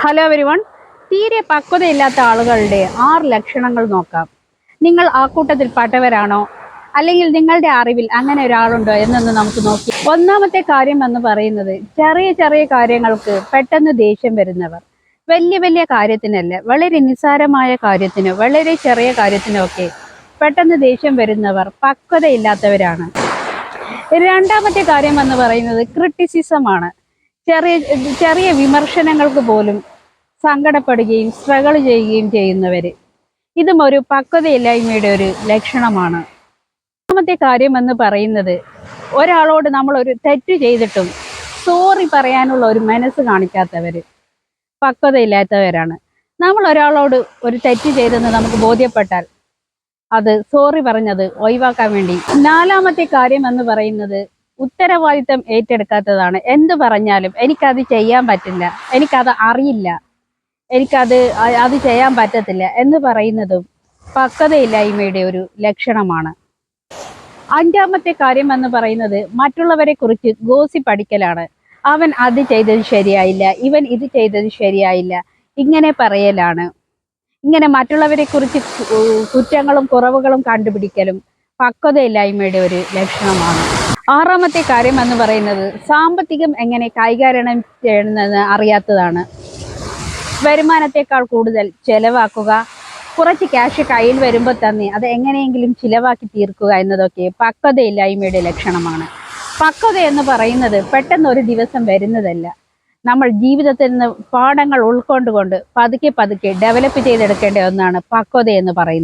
Hello everyone തീരെ പക്വതയില്ലാത്ത ആളുകളുടെ ആറ് ലക്ഷണങ്ങൾ നോക്കാം. നിങ്ങൾ ആ കൂട്ടത്തിൽ പെട്ടവരാണോ? അല്ലെങ്കിൽ നിങ്ങളുടെ അറിവിൽ അങ്ങനെ ഒരാളുണ്ടോ എന്നൊന്ന് നമുക്ക് നോക്കി. ഒന്നാമത്തെ കാര്യം എന്ന് പറയുന്നത് ചെറിയ ചെറിയ കാര്യങ്ങൾക്ക് പെട്ടെന്ന് ദേഷ്യം വരുന്നവർ. വലിയ വലിയ കാര്യത്തിനല്ല വളരെ നിസ്സാരമായ കാര്യത്തിന് വളരെ ചെറിയ കാര്യത്തിനൊക്കെ പെട്ടെന്ന് ദേഷ്യം വരുന്നവർ പക്വതയില്ലാത്തവരാണ്. രണ്ടാമത്തെ കാര്യം എന്ന് പറയുന്നത് ക്രിട്ടിസിസമാണ് ചെറിയ ചെറിയ വിമർശനങ്ങൾക്ക് പോലും സങ്കടപ്പെടുകയും സ്ട്രഗിൾ ചെയ്യുകയും ചെയ്യുന്നവർ ഇതും ഒരു പക്വതയില്ലായ്മയുടെ ഒരു ലക്ഷണമാണ്. ഒന്നാമത്തെ കാര്യം എന്ന് പറയുന്നത് ഒരാളോട് നമ്മൾ ഒരു തെറ്റ് ചെയ്തിട്ടും സോറി പറയാനുള്ള ഒരു മനസ്സ് കാണിക്കാത്തവർ പക്വതയില്ലാത്തവരാണ്. നമ്മൾ ഒരാളോട് ഒരു തെറ്റ് ചെയ്തെന്ന് നമുക്ക് ബോധ്യപ്പെട്ടാൽ അത് സോറി പറഞ്ഞത് ഒഴിവാക്കാൻ വേണ്ടി. നാലാമത്തെ കാര്യം എന്ന് പറയുന്നത് ഉത്തരവാദിത്തം ഏറ്റെടുക്കാത്തതാണ്. എന്ത് പറഞ്ഞാലും എനിക്കത് ചെയ്യാൻ പറ്റില്ല. എനിക്കത് അറിയില്ല. എനിക്കത് അത് ചെയ്യാൻ പറ്റത്തില്ല എന്ന് പറയുന്നതും പക്വതയില്ലായ്മയുടെ ഒരു ലക്ഷണമാണ്. അഞ്ചാമത്തെ കാര്യം എന്ന് പറയുന്നത് മറ്റുള്ളവരെ കുറിച്ച് ഗോസി പഠിക്കലാണ് അവൻ അത് ചെയ്തത് ശരിയായില്ല. ഇവൻ ഇത് ചെയ്തത് ശരിയായില്ല. ഇങ്ങനെ പറയലാണ്. ഇങ്ങനെ മറ്റുള്ളവരെ കുറിച്ച് കുറ്റങ്ങളും കുറവുകളും കണ്ടുപിടിക്കലും പക്വതയില്ലായ്മയുടെ ഒരു ലക്ഷണമാണ്. ആറാമത്തെ കാര്യം എന്ന് പറയുന്നത് സാമ്പത്തികം എങ്ങനെ കൈകാര്യം ചെയ്യണമെന്ന് അറിയാത്തതാണ്. വരുമാനത്തെക്കാൾ കൂടുതൽ ചെലവാക്കുക കുറച്ച് ക്യാഷ് കയ്യിൽ വരുമ്പോൾ തന്നെ അത് എങ്ങനെയെങ്കിലും ചിലവാക്കി തീർക്കുക എന്നതൊക്കെ പക്വതയില്ലായ്മയുടെ ലക്ഷണമാണ്. പക്വത എന്ന് പറയുന്നത് പെട്ടെന്ന് ഒരു ദിവസം വരുന്നതല്ല. നമ്മൾ ജീവിതത്തിൽ നിന്ന് പാഠങ്ങൾ ഉൾക്കൊണ്ടുകൊണ്ട് പതുക്കെ പതുക്കെ ഡെവലപ്പ് ചെയ്തെടുക്കേണ്ട ഒന്നാണ് പക്വത എന്ന് പറയുന്നത്.